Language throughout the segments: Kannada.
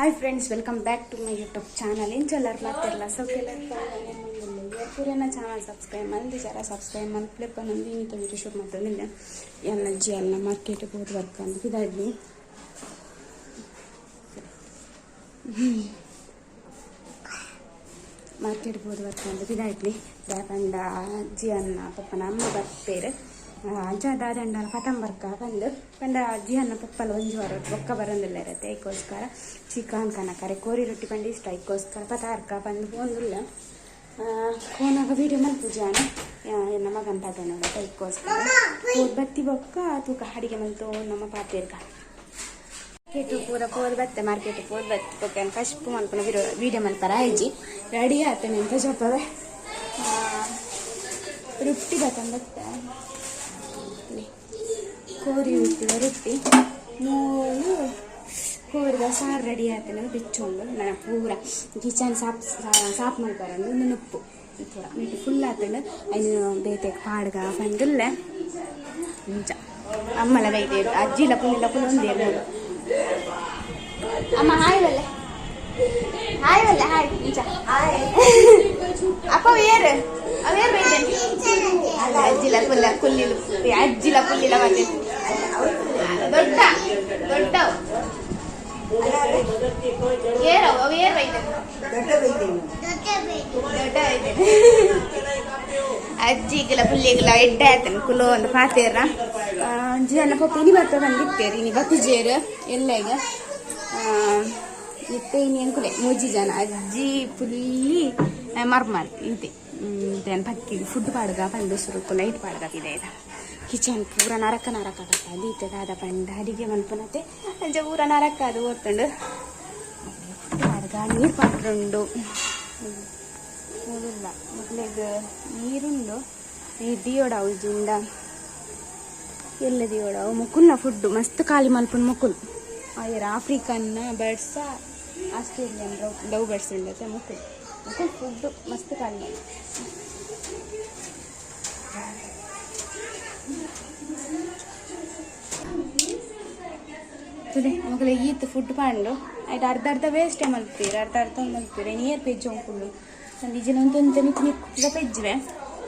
Hi friends welcome back to my YouTube channel ಏನು ಚಲರ್ ಮಾಡ್ತಿರಲ್ಲ ಸ್ವಲ್ಪ ಪೂರೇನ ಚಾನಲ್ ಸಬ್ಸ್ಕ್ರೈಬ್ ಮಾಡಿ, ಜರ ಸಬ್ಸ್ಕ್ರೈಬ್ ಮಾಡಿ ಫ್ಲಿಪ್ ಬಂದು ಇನ್ನಿತ ವೀಡಿಯೋ ಶೂಟ್ ಮಾಡ್ತಿದ್ದೆ ಎಲ್ಲ ಅಜ್ಜಿ, ಎಲ್ಲ ಮಾರ್ಕೆಟ್ ಹೋಗಿ ವರ್ಕ್ ಅಂತ ಇದಾಗಿ ಮಾರ್ಕೆಟ್ ಹೋಗಿ ವರ್ಕ್ ಅಂತ ಇದಾಗಿ ದಾಕಂಡ ಅಜ್ಜಿ ಅನ್ನ ಪಪ್ಪನ ಅಮ್ಮ ಬರ್ತಾರೆ ಅಜ್ಜ ಪತಂ ಬರ್ಕ ಬಂದು ಪಂಡ ಅಜ್ಜಿ ಅನ್ನ ಪಪ್ಪಲ್ಲಿ ಒಂಜಿ ವಾರ ಬೊಕ್ಕ ಬರೋಂದಿಲ್ಲ ಇರತ್ತೆ. ಐಕೋಸ್ಕರ ಚಿಕನ್ ಕನಕರೆ ಕೋರಿ ರೊಟ್ಟಿ ಬಂದು ಇಷ್ಟ ಐಕೋಸ್ಕರ ಪತಾರ್ಕ ಬಂದು ಬಂದಿಲ್ಲ ಕೋನಾಗ ವೀಡಿಯೋ ಮಲ್ಪುಜಾನ ಎನ್ನ ಮಗನ್ ಪಾಠ ನೋಡತ್ತೆ ಐಕೋಸ್ಕರ ಬತ್ತಿ ಬೊಕ್ಕ ತೂಕ ಅಡಿಗೆ ಮಲ್ತು ನಮ್ಮ ಪಾತಿರ್ಕ ಮಾರ್ಕೆಟ್ ಪೂರ ಪೋದ್ ಬತ್ತೆ ಮಾರ್ಕೆಟ್ ಪೋದ್ ಬತ್ತೆ. ಬೊಕ್ಕ ಕಶ್ಪು ಮಲ್ಕೊಂಡು ವೀಡಿಯೋ ಮಲ್ಪರ ಐಜಿ ರೆಡಿ ಆತನೆ ಅಂತ ಜೊತೆ ರೊಟ್ಟಿ ಬತ್ತಂಬತ್ತೆ ಕೋರಿ ಉಟ್ಟಿದ ರೊಟ್ಟಿ ಮೂರು ಕೋರಿದ ಸಾರು ರೆಡಿ ಆಯ್ತಾನೆ ಬಿಚ್ಚೊಂಡು ನಾನು ಪೂರ ಕಿಚನ್ ಸಾಪ್ ಸಾಪ್ ಮಾಡ್ಬಾರಂಡು ಒಂದು ಉಪ್ಪು ಪೂರ ಮಿಟ್ಟು ಫುಲ್ ಆತಂಡು ಐನು ಬೇತೆ ಪಾಡ್ಗ ಬಂದಿಲ್ಲ ನಿಜ ಅಮ್ಮಲ ಬೈದೆ ಅಜ್ಜಿಲ ಪುಲ್ಲಿಲ ಪುಲ್ ಒಂದೇ ನೋಡು ಅಮ್ಮ ಹಾಯ್ ಬಲ್ಲೆ ಹಾಯ್ ಬಲ್ಲೆ ಹಾಯ್ ನಿಜ ಅಪ್ಪ ಏರು ಅವೇರು ಬೈದೆ ಅಜ್ಜಿಲ ಪುಲ್ಲ ಕುಲ್ಲಿಲು ಅಜ್ಜಿಲ ಪುಲ್ಲಿಲ ಮತ್ತೆ ದೊಡ್ಡ ದೊಡ್ಡ ಏರವ ಅವು ಏರ್ ಬೈದೆ ದೊಡ್ಡ ಐತೆ ಅಜ್ಜಿಗೆಲ್ಲ ಪುಲ್ಲಿಗೆಲ್ಲ ಎಡ್ಡೆ ಆಯ್ತಾನೆ ಕುಲೋ ಒಂದು ಪಾತೇರ ಜನ ಪಪ್ಪ ಇನಿ ಬರ್ತಾ ಬಂದಿತ್ತೇರಿ ಇನಿ ಬತ್ತಿಜೇರು ಎಲ್ಲ ಈಗ ಇತ್ತೆ ಕುಲೆ ಮೂಜಿ ಜನ ಅಜ್ಜಿ ಪುಲ್ಲಿ ಮರ್ಮರ್ ಇಂತೆ ಪಕ್ಕಿ ಫುಡ್ ಪಾಡ್ಗ ಪಂಡು ಸುರುಕು ಲೈಟ್ ಪಾಡ್ಗ ಇದೆ ಇದು. ಕಿಚನ್ ಪೂರ ನರಕ ನರಕ ದೀತೆ ದಾದ ಪಂಡ ಅಡಿಗೆ ಮನ್ಪನತೆ ಅಂಚ ಪೂರ ನರಕ ಅದು ಓದ್ತಂಡು. ಪಾಡ್ಗ ನೀರು ಪಾತ್ರುಂಡು. ಓದಿಲ್ಲ ಮಕ್ಳಿಗೆ ನೀರುಂಡು. ಈ ದಿಯೋಡಾವು ಇಜಿಂದ ಎಲ್ಲ ದಿಯೋಡಾವು? ಮುಕುಲ್ನ ಫುಡ್ ಮಸ್ತ್ ಖಾಲಿ ಮಲ್ಪುನ್ ಮುಕುಲ್. ಆಯರ್ African birds, Australian dove birds ಉಂಡತ್ತೆ Mukul. ಮುಕುಲ್ ಫುಡ್ ಮಸ್ತ್ ಖಾಲಿ. ಮಕ್ಕಳು ಈತ್ ಫುಡ್ ಪಾಂಡು. ಆಯ್ತು, ಅರ್ಧ ಅರ್ಧ ವೇಸ್ಟ್ ಮಲ್ತೀರಿ ಅರ್ಧ ಅರ್ಧ ಮಲ್ತೀರಿ ನೀರು ಪೆಜ್ಜು ಫುಲ್ಲು ನಾನು ಈಜಿನ ಒಂದೊಂದು ಒಂದು ಮಿಕ್ ಮಿಕ್ಕ ಪೆಜ್ಜುವೆ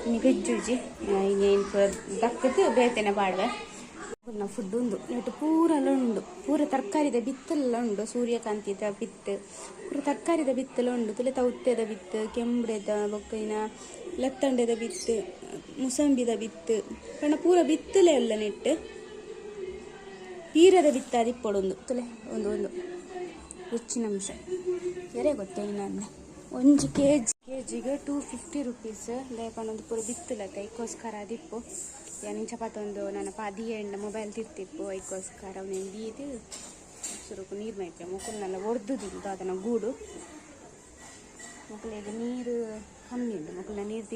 ನೀ ಪೆಜ್ಜುಜಿ ಇನ್ನೇನು ಪೂರ ದಕ್ಕದು ಬೇತೇನೆ ಬಾಳ್ವೆ ನಾವು ಫುಡ್ ಉಂಡು ನೆಟ್ಟು ಪೂರ ಉಂಡು ಪೂರ ತರಕಾರಿದ ಬಿತ್ತಲ್ಲ ಉಂಡು ಸೂರ್ಯಕಾಂತಿದ ಬಿತ್ತು. ಪೂರ ತರಕಾರಿದ ಬಿತ್ತಲ್ಲ ಉಂಡು ತುಲೆ ತೌತ್ಯದ ಬಿತ್ತು, ಕೆಂಬ್ರೆದ ಬೊಕ್ಕೈನ ಲತ್ತಂಡೆದ ಬಿತ್ತು, ಮುಸಂಬಿದ ಬಿತ್ತು. ಪಂಡ ಪೂರ ಬಿತ್ತಲೆ ಅಲ್ಲ ನೆಟ್ಟು. ಪೀರದ ಬಿತ್ತ ಪಡೊಂದು ತುಲೆ, ಒಂದು ಒಂದು. ಹೆಚ್ಚಿನ ಅಂಶ. ಬೇರೆ ಗೊತ್ತೇ ನಾನು ಒಂಜಿ K G two fifty rupees ಲೇಪನೊಂದು ಪೂರ ಬಿತ್ತಲ ಐಕೋಸ್ಕರ ದಿಪ್ಪು ಚಪಾತಿ ಒಂದು ನನ್ನ ಪಾದಿ ಎಂಡ ಮೊಬೈಲ್ ತಿರ್ತಿಪ್ಪು. ಐಕೋಸ್ಕರ ಅವನೇನು ಬೀದಿ? ಸುರುಕು ನೀರು ಮೈಪೆ. ಒಡೆದು ಒಡ್ದುದಿದ್ದು ಅದನ್ನು ಗೂಡು. ಮಕ್ಕಳಿಗೆ ನೀರು ಕಮ್ಮಿ ಉಂಟು. ಮಕ್ಕಳನ್ನ ನೀರು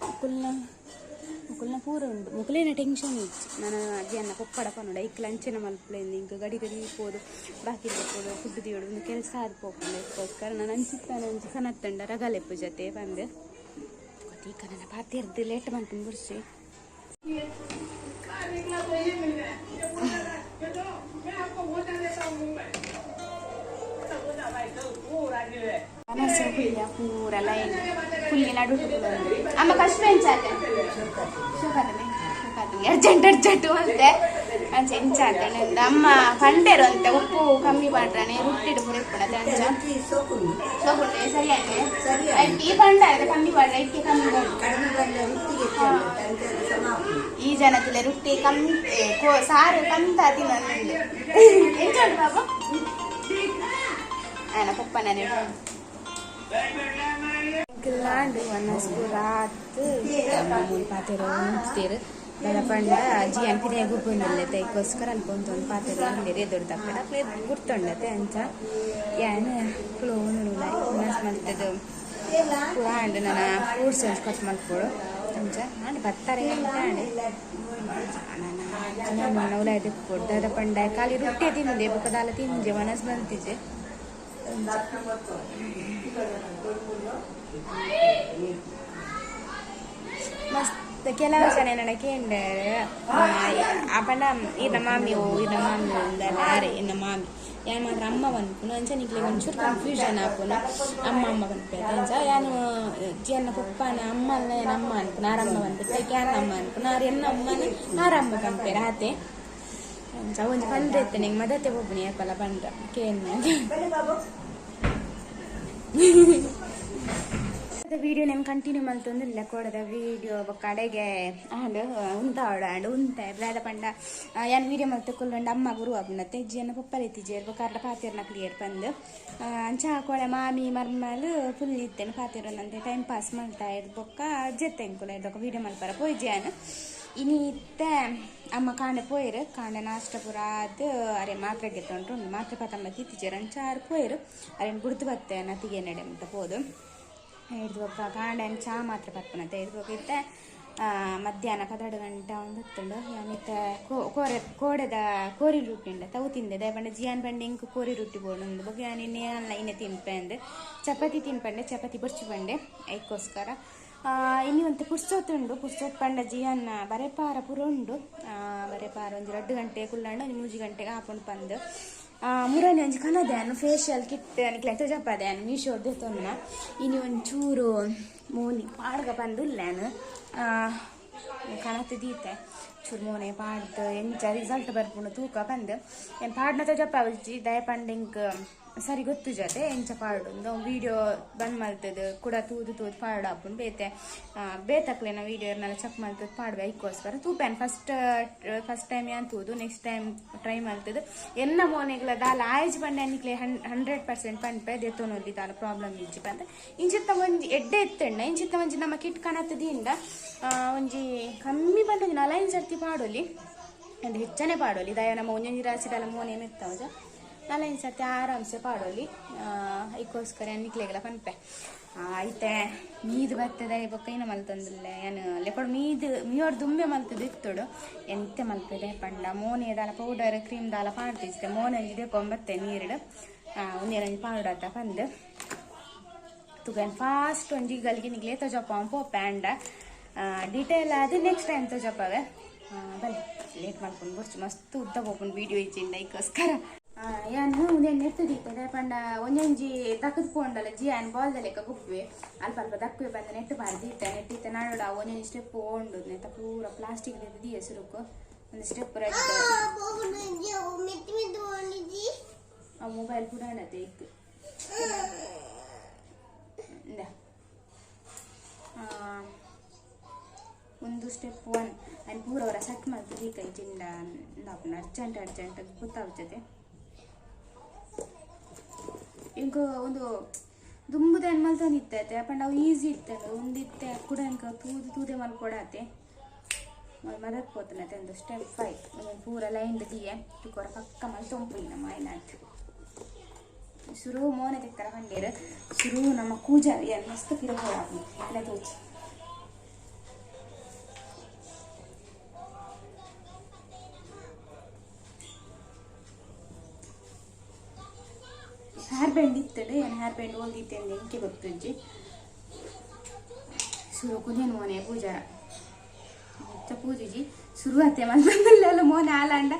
ತೀಯೋಡ ಮುಕ್ಕಲ್ನ ಮುಕ್ಕಲ್ನ ಪೂರ ಉಂಟು. ಮುಕ್ಕಲೇನ ಟೆನ್ಷನ್ ಇತ್ತು. ನಾನು ಅಜ್ಜಿಯನ್ನ ಕೊಪ್ಪಡ ಪನ್ನೋಡ ಐಕ್ ಲಂಚನ ಮಲ್ಪಲೆಂದು ಇಂಕ ಗಡಿ ಗಡಿ ಪೋದು ಬಾಕಿ ಹೋಗೋದು ಫುಡ್ ತೀಯೋಡು ಒಂದು ಕೆಲಸ ಆದ್ ಪೋಕೊಂಡು ಅದಕ್ಕೋಸ್ಕರ ನಾನು ಅನ್ಸಿತ್ತಾನೆ ಅಂಚಿ ಕನತ್ತಂಡ ರಗಲೆಪ್ಪು ಜೊತೆ ಬಂದು. ಈಗ ನನ್ನ ಪಾತಿರ್ದು ಲೇಟ್ ಮಾಡ್ತೀನಿ ಬಿಡ್ಸಿ ಅನಸ ಹುಲ್ಯ ಪೂರ ಲೈನ್ ಹುಲ್ಲಿ ನಡು ಅಮ್ಮ ಕಷ್ಟ ಎಂಚಾತೆ ಅರ್ಜೆಂಟ್ ಅರ್ಜೆಂಟ್ ಅಂತೆ. ಅಂಚೆ ಎಂಚಾತೆ ಅಮ್ಮ ಕಂಡೇರು ಅಂತೆ. ಉಪ್ಪು ಕಮ್ಮಿ ಮಾಡ್ರಾನೆ. ಹುಟ್ಟಿಡು ಪುರಿಪ್ಪಣತೆ ಅಂಚ ಸೋಪುಂಡೆ ಸರಿ ಅಂತೆ ಈ ಪಂಡ ಕಮ್ಮಿ ಮಾಡ್ರೆ ಇಕ್ಕೆ ಕಮ್ಮಿ ಈ ಜನತಿಲೆ ರೊಟ್ಟಿ ಕಮ್ಮಿ ಸಾರು ಕಂತ ತಿನ್ನೋದು. ಎಂಜಾಯ್ ಬಾಬು ana kuppana ಗಿಲ್ಲಾಂಡು ಒನ್ನಸ್ಕು ರಾತ್ ಮೂರು ಪಾತೆರ ಉಂಟೀರ್ ಬಲ ಪಂಡ ಅಜ್ಜಿ ಅನ್ಪಿದೆ ಗುಬ್ಬುನಲ್ಲತೆ ಇಕ್ಕೋಸ್ಕರ ಅನ್ಕೊಂತ ಒಂದು ಪಾತೆರ ಉಂಡಿರಿ ದೊಡ್ಡದಾಗ್ತದ ಅಪ್ಲೆ ಗುರ್ತೊಂಡತೆ ಅಂಚ ಯಾನ್ ಕ್ಲೋ ನೋಡುಲ್ಲ ಉನ್ನಸ್ ಮಲ್ತದ್ದು ಪೂರ ಅಂಡು ನನ್ನ ಫ್ರೂಟ್ಸ್ ಹೆಲ್ಸ್ ಕಟ್ ಮಾಡ್ಕೊಡು ಅಂಚ ನಾನು ಬರ್ತಾರೆ ಅಂಡೆ ನನ್ನ ಉಲಾಯ್ದು ಕೊಡ್ದಾದ ಪಂಡ ಖಾಲಿ ರೊಟ್ಟಿ ತಿಂದೆ ಬುಕ್ಕದಾಲ ತಿಂದೆ ಒನಸ್ ಬಂತಿದ್ದೆ ತಿಂಜೆ ವನಸ್ ಬಂತಿಜೆ ಮಸ್ತ್ ಕೆಲವು ಜನ ನನಗೆ ಅಪ್ಪನ ಇನ್ನ ಮಾಮಿ ಓ ಇನ್ನ ಮಾಮಿ ಒಂದಲ್ಲ ಅರೆ ಇನ್ನ ಮಾಮಿ ಯಾನ್ ಮಾತ್ರ ಅಮ್ಮ ಬಂದ್ಪುನು ಅಂಚ ನಿಕ್ಲೆ ಒಂಚೂರು ಕನ್ಫ್ಯೂಷನ್ ಆಪುನು ಅಮ್ಮ ಅಮ್ಮ ಬಂದ್ಪೇತ ಅಂಚ ಯಾನು ಜಿಯನ್ನ ಪಪ್ಪನ ಅಮ್ಮನ ಯಾನ್ ಅಮ್ಮ ಅನ್ಪುನ ಆರಮ್ಮ ಬಂದ್ಪೇತ ಯಾನ್ ಅಮ್ಮ ಅನ್ಪುನ ಆರ್ ಎನ್ನ ಅಮ್ಮನ ಆರಮ್ಮ ಬಂದ್ಪೇರ ಆತೆ ಒಂಜಿ ಪಂದ್ರೆ ಇತ್ತೆ ನಿಂಗೆ ಮದತ್ತೆ ಹೋಗ್ಬಿನಿ ಯಾಪಲ್ಲ ಬಂದ್ರ ಕೇನ್ ವಿಡಿಯೋ నేను ಕಂಟಿನ್ಯೂ ಮಲ್ತೊಂದಿಲ್ಲ ಕೊಡದ ವಿಡಿಯೋ ಕಡೆಗೆ ಆಂಡ್ ಉಂತ ಆಡ ಉಂತೆ ಬೇಡ ಪಂಡ ಯಾನ್ ವಿಡಿಯೋ ಮಲ್ತು ಕುಲ್ಲೊಂಡು ಅಮ್ಮ ಗುರು ಅಬ್ನತ್ತೆ ಜಿಯನ್ನ ಪಪ್ಪಲ್ ಎತ್ತಿಜೇರ್ ಬೊಕಾರ್ಲ ಪಾತಿರ್ನ ಕ್ಲಿಯರ್ ಬಂದು ಅಂಚ ಕೊಳೆ ಮಾಮಿ ಮರ್ಮಲ್ ಫುಲ್ ಇತ್ತೇನೆ ಪಾತಿರೋನಂತೆ ಟೈಮ್ ಪಾಸ್ ಮಾಡ್ತಾ ಇದ್ ಬೊಕ್ಕ ಜೆತ್ತೆ ಎಂಕುಲ ಇದ್ದೊಕ್ಕ ವಿಡಿಯೋ ಮಲ್ಪರ ಪೋಯ್ ಜಿಯಾನ್ ಇನಿ ಇತ್ತೆ ಅಮ್ಮ ಕಾಂಡೆ ಪೋಯಿರು ಕಾಂಡೆ ನಾಷ್ಟ ಪೂರ ಅದು ಅರೆ ಮಾತ್ರೆ ಪತಂಬತ್ತಿ ಅಂಚ ಆರು ಪೋಯಿರು ಅರೆನ್ ಗುಡ್ದು ಬತ್ತೆ ನತಿಗೆ ನಡೆ ಅಂತ ಪೋದು ಹಿಡ್ದು ಹೋಗ ಕಾಂಡನ್ ಚಾ ಮಾತ್ರ ಪರ್ಪನತೆ ಹಿಡ್ದು ಹೋಗಿತ್ತೆ ಮಧ್ಯಾಹ್ನ ಪದೆರಡು ಗಂಟೆ ಒಂದು ಹೊತ್ತುಂಡು ಯಾನಿತ್ತ ಕೋರೆ ಕೋಡೆದ ಕೋರಿ ರೊಟ್ಟಿ ಉಂಡ ತವು ತಿಂದೆ ದಯಪಂಡ ಜಿಯಾನ್ ಪಂಡೆ ಇಂಕ್ ಕೋರಿ ರೊಟ್ಟಿ ಬೋಡು ಬಗ್ಗೆ ನಾನು ಇನ್ನೇ ಅಲ್ಲ ಇನ್ನೇ ತಿನ್ಪಂದೆ ಚಪಾತಿ ತಿನ್ಪಂಡೆ ಚಪಾತಿ ಬುರ್ಚಿ ಬಂಡೆ ಐಕ್ಕೋಸ್ಕರ ಇನ್ನು ಒಂದು ಪುರ್ಸೊತ್ತುಂಡು ಪುರ್ಸೊತ್ ಪಂಡ ಜಿಯನ್ನ ಬರೆಪಾರ ಪೂರ ಉಂಡು ಬರೆಪಾರ ಒಂದು ಎರಡು ಗಂಟೆ ಕುಲ್ಲಂಡು ಮೂಜಿ ಗಂಟೆಗೆ ಹಾಕೊಂಡು ಬಂದು ಮುರನೆ ಒಂಜಿ ಕನದ್ಯಾನು ಫೇಶಿಯಲ್ ಕಿಟ್ ಅನಿಕ್ಲೆ ತಜಪ್ಪದ್ಯಾನು ಮೀಶೋರ್ದು ತೊನ್ನ ಇನ್ನು ಒಂಚೂರು ಮೋನಿ ಪಾಡ್ಗ ಬಂದುಲ್ಲಾನು ಕನತ್ತು ದೀತೆ ಚೂರು ಮೋನೆ ಪಾಡ್ದು ಎಂಚ ರಿಸಲ್ಟ್ ಬರ್ಪುಂಡು ತೂಕ ಬಂದು ಏನು ಪಾಡ್ನ ತಜಪ್ಪ ದಯ ಪಂಡಿಂಗ್ ಸರಿ ಗೊತ್ತು ಜೊತೆ, ಎಂಚ ಪಾಡು. ವಿಡಿಯೋ ಬಂದ್ ಮಲ್ತದ ಕೂಡ ತೂದು ತೂದು ಪಾಡು ಹಾಕೊಂಡು ಬೇತೆ ಬೇತಕ್ಲೆನ ವಿಡಿಯೋರ್ನೆಲ್ಲ ಚೆಕ್ ಮಲ್ತದ ಪಾಡ್ವೆ ಐಕೋಸ್ಕರ. ತೂಪೇನ್ ಫಸ್ಟ್ ಫಸ್ಟ್ ಟೈಮ್ ಯಾನ್ ತೂದು ನೆಕ್ಸ್ಟ್ ಟೈಮ್ ಟ್ರೈ ಮಲ್ತದ ಎನ್ನ ಮೋನೆಗ್ಲ ದಾಲ ಆಯ್ಜ್ ಬಂಡೆ ಅನ್ನಿಕ್ಲೆ ಹಂಡ್ರೆಡ್ ಪರ್ಸೆಂಟ್ ಪಂಪೆ ದೆತ್ತೋನಲ್ಲಿ ದಾಲ ಪ್ರಾಬ್ಲಮ್ ಇಜ್ಜಿ ಬಂದ ಇಂಚಿತ್ತ ಒಂಜಿ ಎಡ್ಡೆ ಎತ್ತಣ್ಣ ಇಂಚಿತ್ತ ಒಂಜಿ ನಮ್ಮ ಕಿಟ್ ಕಾಣತ್ತದಿಂದ ಒಂಜಿ ಕಮ್ಮಿ ಬಂದ ನಲೈನ್ ಸರ್ತಿ ಪಾಡೋಲಿ ಅಂದ್ರೆ ಹೆಚ್ಚನೆ ಪಾಡೋಲಿ. ದಯ ನಮ್ಮ ಒಂಜಿ ರಾಸಿಡಲ್ಲ ಮೋನೆ ಮೆತ್ತವಜ ನಲ್ಲ ಸತಿ ಆರಾಮ್ಸೆ ಪಾಡೋಲಿ. ಐಕೋಸ್ಕರ ನಿಕ್ಲೆಗೆಲ್ಲ ಪನ್ಪೆ ಆಯ್ತೆ ಮೀದು ಬರ್ತದೆ ಬೊಕ್ಕ ಏನು ಮಲ್ತಂದಿಲ್ಲ, ಏನು ಲೆಪಡ್ ಮೀದು ಮೀಯೋಡು ದುಂಬೆ ಮಲ್ತದ ಇತ್ತೋಡು. ಎಂತೆ ಮಲ್ತದೆ ಪಂಡ, ಮೋನೆ ದಾಲ ಪೌಡರ್, ಕ್ರೀಮ್ ದಾಲ ಪಾಡ್ತಿಸ್ತೆ ಮೋನೆ ಇದೆ ಕೊಂಬತ್ತೆ ನೀರಿಡು. ಪೌಡರ್ ಆತ ಪಂದ್. ತುಗನ್ ಫಾಸ್ಟ್ ಒಂಜಿ ಗಲ್ಗೆ ನಿಗ್ಲೆ ತಜಪ್ಪ ಪೋಪೆ ಪ್ಯಾಂಡ ಡೀಟೇಲ್ ಆದ ನೆಕ್ಸ್ಟ್ ಟೈಮ್ ತಜಪ್ಪವೆ ಬನ್ನಿ, ಲೇಟ್ ಮಾಡ್ಕೊಂಡು ಬರ್ಚು. ಮಸ್ತ್ ಉದ್ದ ಹೋಗ್ಕೊಂಡು ವೀಡಿಯೋ ಇಚ್ಚಿಂದ ಈಗೋಸ್ಕರ. ಯಾನು ಉಂದೇನು ನೆಟ್ಟದಿರ್ತದೆ ಪಂಡ ಒಂಜೊಂಜಿ ತಕ್ಕದು ಪೋಂಡಲ್ಲ ಜಿ ಆನ್ ಬಾಲ್ದ ಲೆಕ್ಕ ಗುಪ್ಪೆ ಅಲ್ಪ ಅಲ್ಪ ದಕ್ಕುವೆ ಬಂದ ನೆಟ್ಟು ಬಾರ್ದಿತ್ತ ನೆಟ್ಟಿತ್ತ ನಾಡೋಡ ಒಂಜೊಂಜಿ ಸ್ಟೆಪ್ ಓಂಡು ನೆತ್ತ ಪೂರ ಪ್ಲಾಸ್ಟಿಕ್ ದಿಯ ಸುರುಕು ಒಂದು ಸ್ಟೆಪ್ ರೆಡ್ ಆ ಮೊಬೈಲ್ ಅನ್ನತ್ತೆ ಇತ್ತು ಒಂದು ಸ್ಟೆಪ್ ಒನ್ ಆ್ಯಂಡ್ ಪೂರ ಅವರ ಸಟ್ ಮಾಡ್ತೀವಿ ಕೈ ಚಿಂಡ ಅರ್ಜೆಂಟ್ ಅರ್ಜೆಂಟ್ ಗೊತ್ತಾಗ್ತದೆ ಇಂಕ ಒಂದು ದುಂಬುದ ಮಲ್ತೊಂದು ಇತ್ತೈತೆ ಪಂಡ ಅವು ಈಸಿ ಇರ್ತದೆ ಉಂದಿತ್ತೆ ಕೂಡ ಎಂಕ ತೂದು, ತೂದೆ ಮಲ್ಕೊಡತ್ತೆ ಮದಕ್ಕೆ ಪೋತನತ್ತೆ ಒಂದು ಸ್ಟೆಪ್ ಫೈ ಪೂರ ಲೈನ್ ದಿಯೆ ತುಕೋರ ಪಕ್ಕ ಮಲ್ ತೊಂಪು ನಮ್ಮ ಆಯ್ನಾಯ್ತು ಶುರು ಮೋನೆ ತೆಕ್ತರ ಕಂಡೀರ ಶುರು ನಮ್ಮ ಕೂಜ ಮಸ್ತ್ ಕಿರೋಡ ಇಲ್ಲ ತೋಚಿ ಬ್ಯಾಂಡ್ ಓದಿತ್ತೆ ಅಂದ್ರೆ ಎಂಕೆ ಗೊತ್ತಜ್ಜಿ ಶುರು ಕುದೇನು ಮೋನೆ ಪೂಜಾರ ಮುಚ್ಚ ಪೂಜೆಜಿ ಶುರು ಆತೆ ಮಲ್ಪಂದಲ್ಲೆಲ್ಲ ಮೋನೆ ಆಲಾಂಡ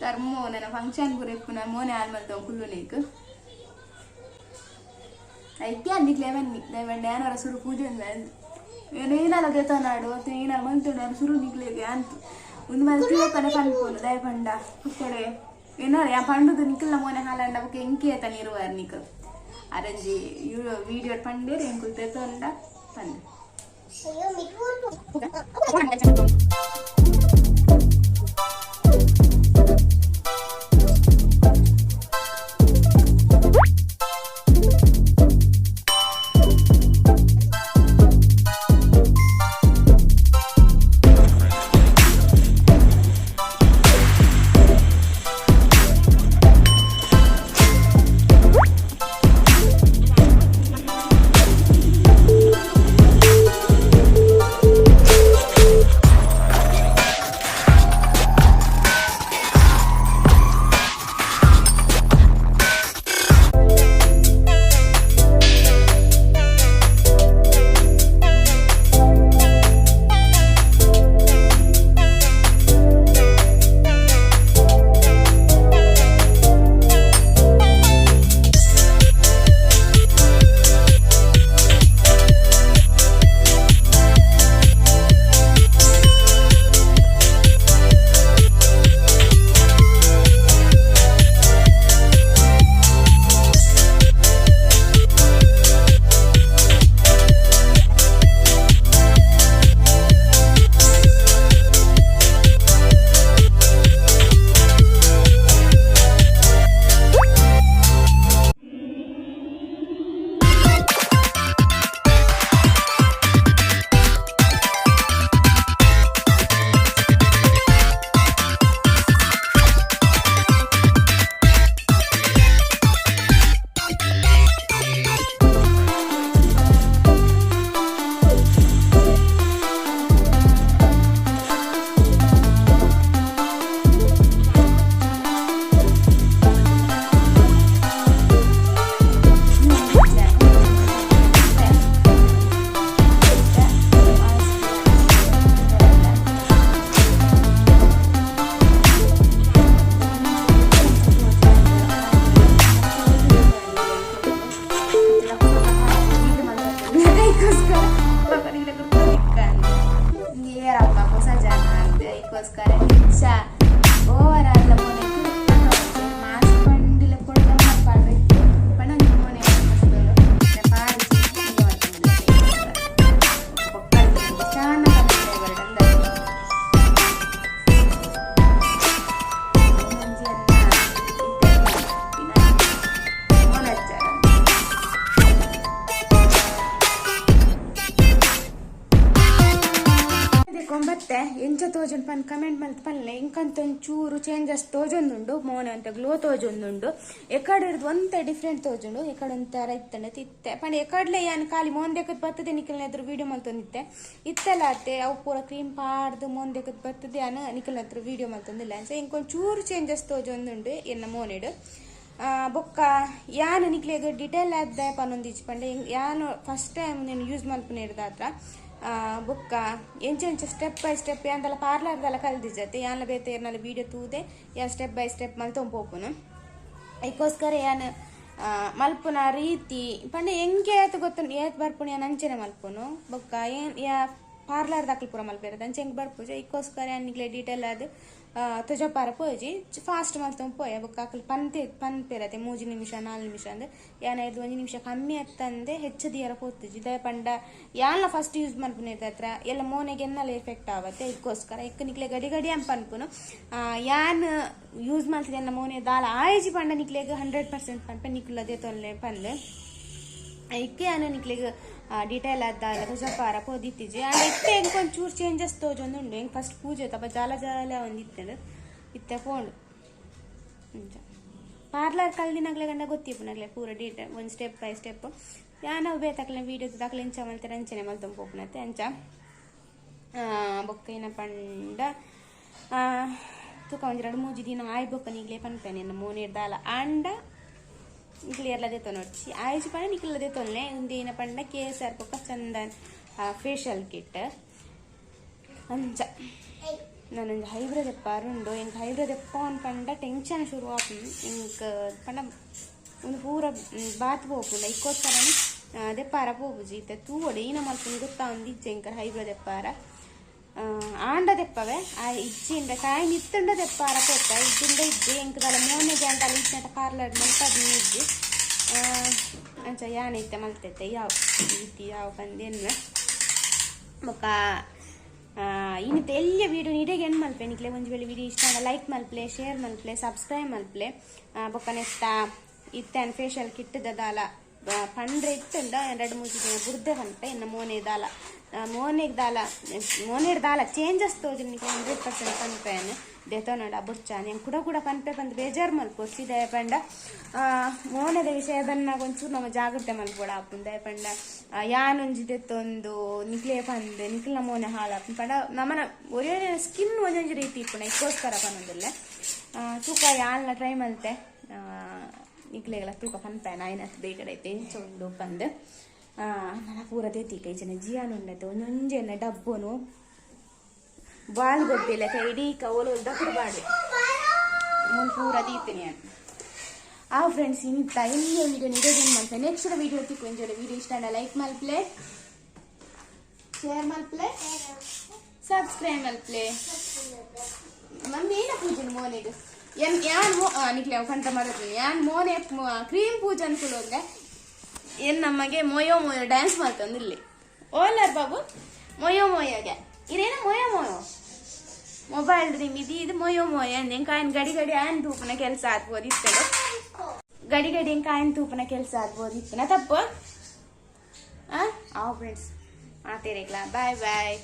ತರ್ ನನ್ನ ಫಂಕ್ಷನ್ ಗುರೆಪ್ಪುನ ಮೋನೆ ಆಲ್ ಮಲ್ತವ ಕುಲ್ಲು ನೀಕು. ಐತಿ ಅಂದಿಕ್ಲೆ ಬನ್ನಿ ಲೆವೆನ್ ಯಾನವರ ಶುರು ಪೂಜೆ ಏನೇನಲ್ಲ ದೇತನಾಡು ಅಂತ ಏನಾರ ಮಲ್ತೊಂಡು ಶುರು ನಿಕ್ಲೇಗೆ ಅಂತ. ಒಂದು ಮಲ್ತಿ ಹೋಗ್ತಾನೆ ದಯ ಪಂಡ. ಕುಕ್ಕಡೆ ಏನಾರ ಯಾ ಪಂಡುದು ನಿಕ್ಕಲ್ಲ ಮೋನೆ ಹಾಲಂಡ ಅವಕ್ಕೆ ಎಂಕಿ ಆತ ನೀರುವಾರ ನಿಕ್ಕ ಅರಂಜಿ ವಿಡಿಯೋ ಪಂಡೇರು ಎಂಕುಲ್ ತೆತ್ತೊಂಡ ತೋಜೊಂದು ಪನ್, ಕಮೆಂಟ್ ಮಲ್ತ್ ಪನ್ಲೆ ಇಂಕಂತ ಒಂಚೂರು ಚೇಂಜಸ್ ತೋಜೊಂದುಂಡು, ಮೋನೆ ಅಂತ ಗ್ಲೋ ತೋಜೊಂದುಂಡು. ಎಕಡೆ ಇರ್ದು ಒಂತೆ ಡಿಫ್ರೆಂಟ್ ತೋಜುಂಡು ಎಕಡೆ ಒಂಥರ ಇತ್ತಂಡ ತಿತ್ತೆ. ಪಂಡ ಎಕಡ್ಲೆ ಯಾನ್ ಖಾಲಿ ಮೋನ್ ದೆಕ್ಕದ್ ಬರ್ತದೆ ನಿಖಲ್ನ ಎದುರು ವಿಡಿಯೋ ಮಲ್ತೊಂದಿತ್ತೆ ಇತ್ತೆಲ್ಲ ಅತ್ತೆ ಅವು ಪೂರ ಕ್ರೀಮ್ ಪಾಡ್ದು ಮೋನ್ ದೆಕ್ಕದ್ ಬರ್ತದೆ ಯಾನ ನಿಖಿಲ್ನ ಹತ್ರ ವಿಡಿಯೋ ಮಲ್ತೊಂದಿಲ್ಲ ಸೊ ಇಂಕೊಂಚೂರು ಚೇಂಜಸ್ ತೋಜೊಂದುಂಡು ಎನ್ನ ಮೋನೆಡು. ಬೊಕ್ಕ ಯಾನು ನಿಕ್ಲೆಗ್ ಡಿಟೇಲ್ ಆದ ಪನ್ನೊಂದು ಪಂಡೆ. ಯಾನು ಫಸ್ಟ್ ಟೈಮ್ ನೀನು ಯೂಸ್ ಮಲ್ಪನೆ ಇರ್ದಾತ್ರ ಬೊಕ್ಕ. ಎಂಚೆ ಎಂಚ ಸ್ಟೆಪ್ ಬೈ ಸ್ಟೆಪ್ ಯಾಂದಲ ಪಾರ್ಲರ್ದಲ್ಲ ಕಲ್ದಿಜತೆ ಯಾನ್ಲ ಏನಲ್ಲ ವೀಡಿಯೋ ತೂದೆ. ಯಾ ಸ್ಟೆಪ್ ಬೈ ಸ್ಟೆಪ್ ಮಲ್ತೊಂದು ಪೋಪುನು ಅದಕ್ಕೋಸ್ಕರ ಯಾನ್ ಮಲ್ಪುನ ರೀತಿ. ಪಂಡ ಹೆಂಗೆ ಆಯ್ತು ಗೊತ್ತು ಏತ್ ಬರ್ಪುಣ ಯಾನ್ ಅಂಚೆನೆ ಮಲ್ಪುನು. ಬೊಕ್ಕ, ಏನ್, ಯಾ ಪಾರ್ಲರ್ ದಾಖಲು ಪೂರ ಅಂಚೆ ಹೆಂಗೆ ಬರ್ಪುಜ ಇಕ್ಕೋಸ್ಕರ ಯಾನಿಗ್ಲೆ ಡೀಟೇಲ್ ಅದು ತುಜಪಾರ ಪೋಜಿ ಫಾಸ್ಟ್ ಮಲ್ತೊಂದು ಪೋಯ. ಬೊಕ್ಕ ಅಕಲ್ ಪನ್ತೆ ಪನ್ಪೇರತೆ ಮೂಜಿ ನಿಮಿಷ ನಾಲ್ಕು ನಿಮಿಷ ಅಂದ್ರೆ ಯಾನ ಐದು ಒಂದು ನಿಮಿಷ ಕಮ್ಮಿ ಅತ್ತಂದೆ ಹೆಚ್ಚು ದಿಯರ ಪೋತಿಜಿ ಇದೇ ಪಂಡ ಯಾನ್ಲ ಫಸ್ಟ್ ಯೂಸ್ ಮಲ್ಪುನ ಹತ್ರ ಎಲ್ಲ ಮೋನೆಗೆ ಎನ್ನಲ್ಲ ಎಫೆಕ್ಟ್ ಆವತ್ತೆ. ಇದಕ್ಕೋಸ್ಕರ ಇಕ್ಕನಿಕ್ಲೆ ಗಡಿ ಗಡಿ ಅಂತ ಅನ್ಪುನು ಆ, ಯಾನ್ ಯೂಸ್ ಮಾಡ್ತಿದ್ದೆ ಮೋನೆ ದಾಲ ಆಯ್ಜಿ ಪಂಡ ನಿಕ್ಲೆಗ್ ಹಂಡ್ರೆಡ್ ಪರ್ಸೆಂಟ್ ಪನ್ಪೆ. ನಿಕ್ಲದೆ ತೊಲ್ಲೆ ಪನ್ಲೆ ಇಕ್ಕೆ ಯಾನ ನಿಕ್ಲಿಗೆ ಡೀಟೇಲ್ ಆದ ತುಜಪಾರ ಪೋದಿತ್ತಿಜಿ ಆಂಡ ಇತ್ತೆ ಹೆಂಗೆ ಒಂಚೂರು ಚೇಂಜಸ್ ತೋಜೊಂದು ಉಂಡು ಹೆಂಗೆ ಫಸ್ಟ್ ಪೂಜೆ ತಪ್ಪ, ಜಾಲ ಜಾಲ ಒಂದು ಇತ್ತಂಡು ಇತ್ತೆ ಪೋಂಡು ಪಾರ್ಲರ್ ಕಲ್ದಿನಾಗ್ಲೆ ಗಂಡ ನಗಲೇ ಪೂರ ಡೀಟೇಲ್ ಒಂದು ಸ್ಟೆಪ್ ಬೈ ಸ್ಟೆಪ್ ಯಾನ ಬೇತಕ್ಲೆ ವೀಡಿಯೋ ದಾಖಲೆ, ಇಂಚ ಮಲ್ತಾರೆ ಅಂಚನೆ ಮಲ್ತೊಂದು ಪೋಪನತ್ತೆ. ಅಂಚ ಬೊಕ್ಕ ಏನ ಪಂಡ ತೂಕ ಒಂದು ಎರಡು ಮೂಜಿ ದಿನ ಆಯ್ ಬೊಕ್ಕ ನೀಗ್ಲೇ ಪನ್ಪೇನೆ ನನ್ನ ಮೋನೇರ್ ದಾಲ ಅಂಡ ನಿಕ್ಲಿಯರ್ಲದೆ ತೊನೊಡ್ಚಿ ಆಯ್ಚಿ ಪಂಡ ನಿಕ್ಲದೆ ತೊನ್ನೆ ಉಂದೇನ ಪಂಡ ಕೆ ಎಸ್ ಆರ್ ಪೊಕ್ಕ ಚಂದನ್ ಫೇಶಿಯಲ್ ಕಿಟ್ ಅಂಚ ನಾನೊಂದು ಹೈಬ್ರ ದೆಪ್ಪಾರುಂಡು ಎಂಕ್ ಹೈಬ್ರ ದೆಪ್ಪ ಒಂದು ಪಂಡ ಟೆನ್ಷನ್ ಶುರು ಆಪು ಎಂಕ್ ಪಂಡ ಒಂದು ಪೂರ ಬಾತ್ ಪೋಪುಂಡ ಇಕ್ಕೋಸ್ಕರ ದೆಪ್ಪಾರ ಪೋಪುಜಿ ಇತ್ತೆ ತೂವಡೆ ಈನ ಮಲ್ಪುನ ಗೊತ್ತಾ ಒಂದು ಇಜ್ಜೆ ಎಂಕರ್ ಹೈಬ್ರ ದೆಪ್ಪಾರ ಆ, ಆಂಡ ದೆಪ್ಪವೆ? ಆ ಇಜ್ಜಿಂಡ ಕಾಯಿ ನಿತ್ತುಂಡ ದೆಪ್ಪಾರ ಕೊಟ್ಟ ಇಜ್ಜಿಂದ ಇಜ್ಜಿ ಎಂಕದಲ್ಲ ಮೂರನೇ ಗಂಟಲ ಇಜ್ಜಂಟ ಪಾರ್ಲರ್ ಮಲ್ಪದ್ ಇಜ್ಜಿ. ಆ, ಅಂಚ ಇತ್ತೆ ಮಲ್ತೈತೆ ಯಾವ ರೀತಿ ಯಾವ ಬಂದೇನು ಬೊಕ್ಕ ಆ ಎಲ್ಲ ವೀಡಿಯೋ ನೀಟಾಗಿ ಏನು ಮಲ್ಪೆ. ನಿಕ್ಲೆ ಒಂಜಿ ವೇಳೆ ವಿಡಿಯೋ ಇಷ್ಟ ಆದ ಲೈಕ್ ಮಲ್ಪ್ಲೆ ಶೇರ್ ಮಲ್ಪ್ಲೆ ಸಬ್ಸ್ಕ್ರೈಬ್ ಮಲ್ಪ್ಲೆ. ಆ, ಬೊಕ್ಕ ನೆತ್ತ ಇತ್ತೇನು ಫೇಶಿಯಲ್ ಕಿಟ್ಟದ ದಾಲ. ಬ- ಪಂಡ್ರೆ ಇತ್ತುಂಡ ಎರಡು ಮೂರು ದಿನ ಬುರ್ದೆ ಪಂಪೆ ಇನ್ನು ಮೋನೆ ದಾಲ. ಮೋನೆಗ್ ದಾಲ ಮೋನೆಡ್ ದಾಲ ಚೇಂಜಸ್ ತೋಜಿ ನಿಮಗೆ ಹಂಡ್ರೆಡ್ ಪರ್ಸೆಂಟ್ ಪನ್ಪೆಯನ್ನು ದೇತೋನಡ ಬುರ್ಚಾನ್ ಹೆಂಗೆ ಕೂಡ ಕೂಡ ಪನ್ಪೆ ಬಂದು ಬೇಜಾರು ಮಲ್ಪೋಸಿ ದಯಪಂಡ. ಮೋನದ ವಿಷಯದನ್ನ ಒಂಚೂರು ನಮ್ಮ ಜಾಗ್ರತೆ ಮಲ್ಪೋಡ ಆಪುನ್ ದಯಪಂಡ. ಯಾನೊಂಜಿ ತೆತ್ತೊಂದು ನಿಕ್ಲೆ ಪಂದ್ ನಿಕ್ಲ ಮೋನೆ ಹಾಳಾಪುನ್ ಪಂಡ, ನಮ್ಮನ ಒರೇ ಸ್ಕಿನ್ ಒಂದೊಂದು ರೀತಿ ಇಪ್ಪುನ ಇಕ್ಕೋಸ್ಕರ ಪನ್ನೊಂದಿಲ್ಲ ತೂಕ ಯಾಲ್ನ ಟ್ರೈ ಮಲ್ತೆ. ನಿಕ್ಲೆಗಳ ತೂಕ ಪನ್ಪೆ ನಾಯಿನ ಐತೆ ಚೊಂಡು ಪಂದ್. ನನ್ನ ಪೂರ ತೆತ್ತಿಕ ಈಚನೆ ಜಿಯಾನುಂಡತೆ ಒಂದೊಂಜೆನ್ನ ಡಬ್ಬನು ಬಾಲ್ ಗೊತ್ತಿಲ್ಲ ಇಡೀ ಕವಲು ದಕ್ಕಡು ಬಾಡಿ ಮುಂದೆ ಪೂರ ತೀರ್ತೀನಿ ನಾನು. ಆ ಫ್ರೆಂಡ್ಸ್ ಇನ್ನಿತ್ತ ಎಲ್ಲಿ ವಿಡಿಯೋ ನಿಡೋದೇನು ಮಾಡ್ತಾರೆ ನೆಕ್ಸ್ಟ್ ವಿಡಿಯೋ ತಿಕ್ಕು ಎಂಜಾಯ್ ವಿಡಿಯೋ ಇಷ್ಟ ಲೈಕ್ ಮಲ್ಪ್ಲೆ ಶೇರ್ ಮಲ್ಪ್ಲೆ ಸಬ್ಸ್ಕ್ರೈಬ್ ಮಲ್ಪ್ಲೆ ಮಮ್ಮಿ ಏನ ಪೂಜೆ ಮೋನೆದು? ಎನ್, ಯಾನ್ ನಿಕ್ಲೆ ಕಂಟ ಮಾಡಿದ್ವಿ ಯಾನ್ ಮೋನೆ ಕ್ರೀಮ್ ಪೂಜೆ ಅನ್ಕೊಳ್ಳೋಂಗೆ ಏನ್ ನಮಗೆ ಮೊಯೋ ಮೊಯೋ ಡ್ಯಾನ್ಸ್ ಮಾಡ್ತಂದು ಇಲ್ಲಿ. ಓಲರ್ ಬಾಬು, ಮೊಯೋ ಮೊಯೋಗೆ. ಇದೇನು ಮೊಯೋ ಮೊಯೋ? ಮೊಬೈಲ್ ನಿಮ್ಮಿದು ಇದು ಇದು ಮೊಯೋ ಮೊಯೋ ಅಂದ್ರೆ ಕಾಯಿನ್ ಗಡಿ ಗಡಿ ಆಯನ್ ತೂಪನ ಕೆಲಸ ಆಗ್ಬೋದು ಇತ್ತು ಗಡಿ ಗಡಿ ಹೆಂಗೆ ಕಾಯಿನ್ ತೂಪನ ಕೆಲಸ ಆಗ್ಬೋದು ಇತ್ತನ ತಪ್ಪು? ಆ? ಫ್ರೆಂಡ್ಸ್ ಮಾತೇರಿಗ್ಲಾ ಬಾಯ್ ಬಾಯ್